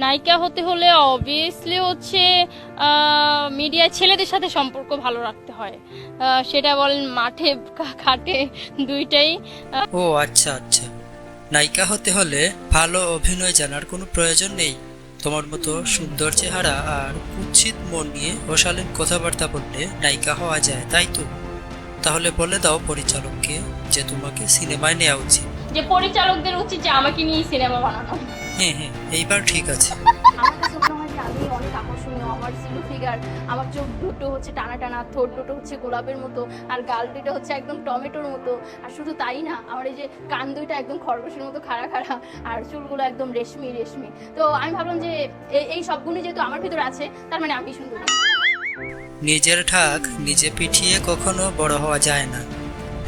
নায়িকা হতে হলে অবভিয়াসলি হচ্ছে মিডিয়ায় ছেলেদের সাথে সম্পর্ক ভালো রাখতে হয়। সেটা বলেন মাঠে ঘাটে দুইটাই। ও আচ্ছা আচ্ছা। নায়িকা হতে হলে ভালো অভিনয় জানার কোনো প্রয়োজন নেই। তোমার মতো সুন্দর চেহারা আর কুৎসিত মন নিয়ে অশালীন কথাবার্তা বললে নায়িকা হওয়া যায় তাই তো? তাহলে বলে দাও পরিচালককে যে তোমাকে সিনেমায় নেওয়া উচিত। যে পরিচালকদের উচিত যে আমাকে নিয়ে সিনেমা বানানো। হ্যাঁ হ্যাঁ এইবার ঠিক আছে। আমার কাছে মনে হয় যে আমি অনেক আকর্ষণীয় আমার সিলু ফিগার আমার চোখ দুটো হচ্ছে টানা টানা ঠোঁট দুটো হচ্ছে গোলাপের মতো আর গাল দুটো হচ্ছে একদম টমেটোর মতো আর শুধু তাই না আমার এই যে কান দুইটা একদম খরগোশের মতো খাড়া খাড়া আর চুলগুলো একদম রেশমি রেশমি। তো আমি ভাবলাম যে এই- এই সবগুলো যেহেতু আমার ভিতরে আছে তার মানে আমি সুন্দর। নিজের ঠাক নিজে পিঠিয়ে কখনো বড় হওয়া যায় না।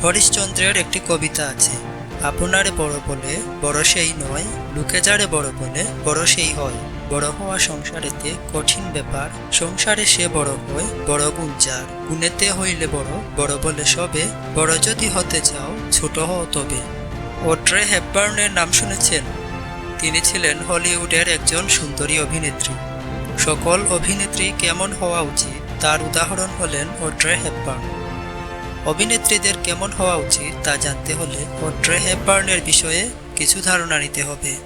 হরিশচন্দ্রের একটি কবিতা আছে। আপনারে বড় বলে বড় সেই নয় লোকে যারে বড় বলে বড় সেই হয়। বড় হওয়া সংসারেতে কঠিন ব্যাপার, সংসারে সে বড় হয়, বড় গুণ যার। গুণেতে হইলে বড় বড় বলে সবে। বড় যদি হতে চাও, ছোট হও তবে। ওট্রে হেপবার্নের নাম শুনেছেন? তিনি ছিলেন হলিউডের একজন সুন্দরী অভিনেত্রী। সকল অভিনেত্রী কেমন হওয়া উচিত, তার উদাহরণ হলেন ওড্রে হেপবার্ন অভিনেত্রীদের কেমন হওয়া উচিত তা জানতে হলে ওড্রে হেপবার্নের বিষয়ে কিছু ধারণা নিতে হবে।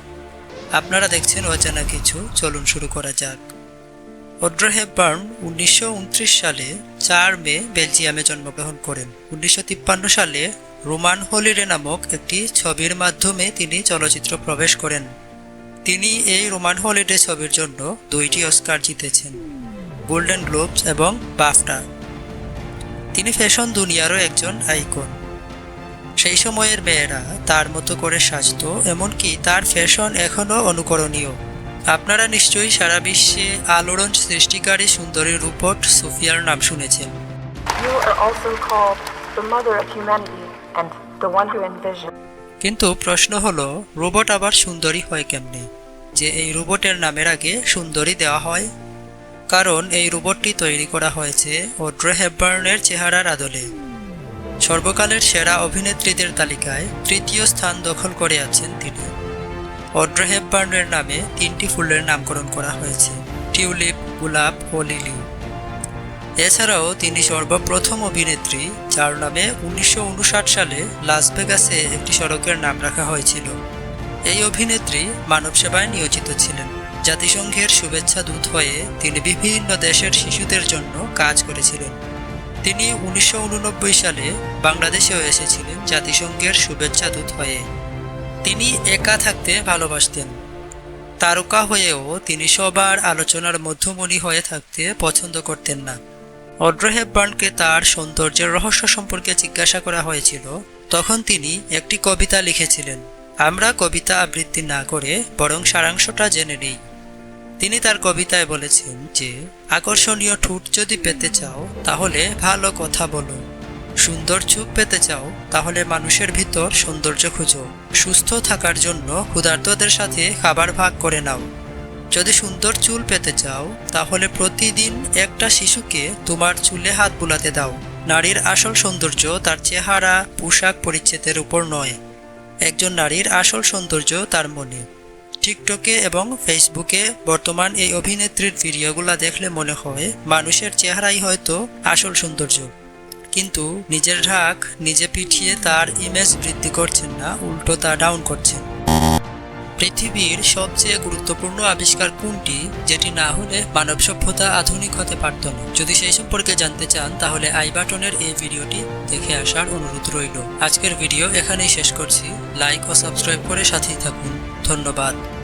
আপনারা দেখছেন অজানা কিছু, চলুন শুরু করা যাক। ওড্রে হেপবার্ন উনিশশো উনত্রিশ সালে চার মে বেলজিয়ামে জন্মগ্রহণ করেন। উনিশশো তিপ্পান্ন সালে রোমান হলিডে নামক একটি ছবির মাধ্যমে তিনি চলচ্চিত্র প্রবেশ করেন। তিনি এই রোমান হলিডে ছবির জন্য দুইটি অস্কার জিতেছেন, গোল্ডেন গ্লোবস এবং বাফটা। তিনি ফ্যাশন দুনিয়ারও একজন আইকন। সেই সময়ের মেয়েরা তার মতো করে সাজতো এমনকি তার ফ্যাশন এখনও অনুকরণীয়। আপনারা নিশ্চয়ই সারা বিশ্বে আলোড়ন সৃষ্টিকারী সুন্দরী রূপট সোফিয়ার নাম শুনেছেন. কিন্তু প্রশ্ন হলো রোবট আবার সুন্দরী হয় কেমনে? যে এই রোবটের নামের আগে সুন্দরী দেওয়া হয় কারণ এই রোবটটি তৈরি করা হয়েছে ওড্রে হেপবার্নের চেহারার আদলে। সর্বকালের সেরা অভিনেত্রীদের তালিকায় তৃতীয় স্থান দখল করে আছেন তিনি। অড্রে হেপবার্নের নামে তিনটি ফুলের নামকরণ করা হয়েছে, টিউলিপ, গোলাপ ও লিলি। এছাড়াও তিনি সর্বপ্রথম অভিনেত্রী, যার নামে উনিশশো উনষাট সালে লাস ভেগাসে একটি সড়কের নাম রাখা হয়েছিল। এই অভিনেত্রী মানব সেবায় নিয়োজিত ছিলেন। জাতিসংঘের শুভেচ্ছা দূত হয়ে তিনি বিভিন্ন দেশের শিশুদের জন্য কাজ করেছিলেন। তিনি উনিশশো উননব্বই সালে বাংলাদেশেও এসেছিলেন জাতিসংঘের শুভেচ্ছা দূত হয়ে। তিনি একা থাকতে ভালোবাসতেন। তারকা হয়েও তিনি সবার আলোচনার মধ্যমণি হয়ে থাকতে পছন্দ করতেন না। অড্রে হেপবার্নকে তার সৌন্দর্যের রহস্য সম্পর্কে জিজ্ঞাসা করা হয়েছিল, তখন তিনি একটি কবিতা লিখেছিলেন, আমরা কবিতা আবৃত্তি না করে বরং সারাংশটা জেনে নিই। তিনি তার কবিতায় বলেছেন যে, আকর্ষণীয় ঠোঁট যদি পেতে চাও, তাহলে ভালো কথা বলো। সুন্দর চুপ পেতে চাও, তাহলে মানুষের ভিতর সৌন্দর্য খুঁজো। সুস্থ থাকার জন্য ক্ষুধার্তদের সাথে খাবার ভাগ করে নাও। যদি সুন্দর চুল পেতে চাও, তাহলে প্রতিদিন একটা শিশুকে তোমার চুলে হাত বুলাতে দাও। নারীর আসল সৌন্দর্য তার চেহারা, পোশাক পরিচ্ছেদের উপর নয়। একজন নারীর আসল সৌন্দর্য তার মনে। টিকটকে এবং ফেসবুকে বর্তমান এই অভিনেত্রীর ভিডিওগুলা দেখলে মনে হয় মানুষের চেহারাই হয়তো আসল সৌন্দর্য। কিন্তু নিজের ঢাক নিজে পিঠিয়ে তার ইমেজ বৃদ্ধি করছেন না, উল্টো তা ডাউন করছেন। পৃথিবীর সবচেয়ে গুরুত্বপূর্ণ আবিষ্কার কোনটি, যেটি না হলে মানব সভ্যতা আধুনিক হতে পারত না? যদি সেই সম্পর্কে জানতে চান, তাহলে আই বাটনের এই ভিডিওটি দেখে আসার অনুরোধ রইল। আজকের ভিডিও এখানেই শেষ করছি। লাইক ও সাবস্ক্রাইব করে সাথেই থাকুন। ধন্যবাদ।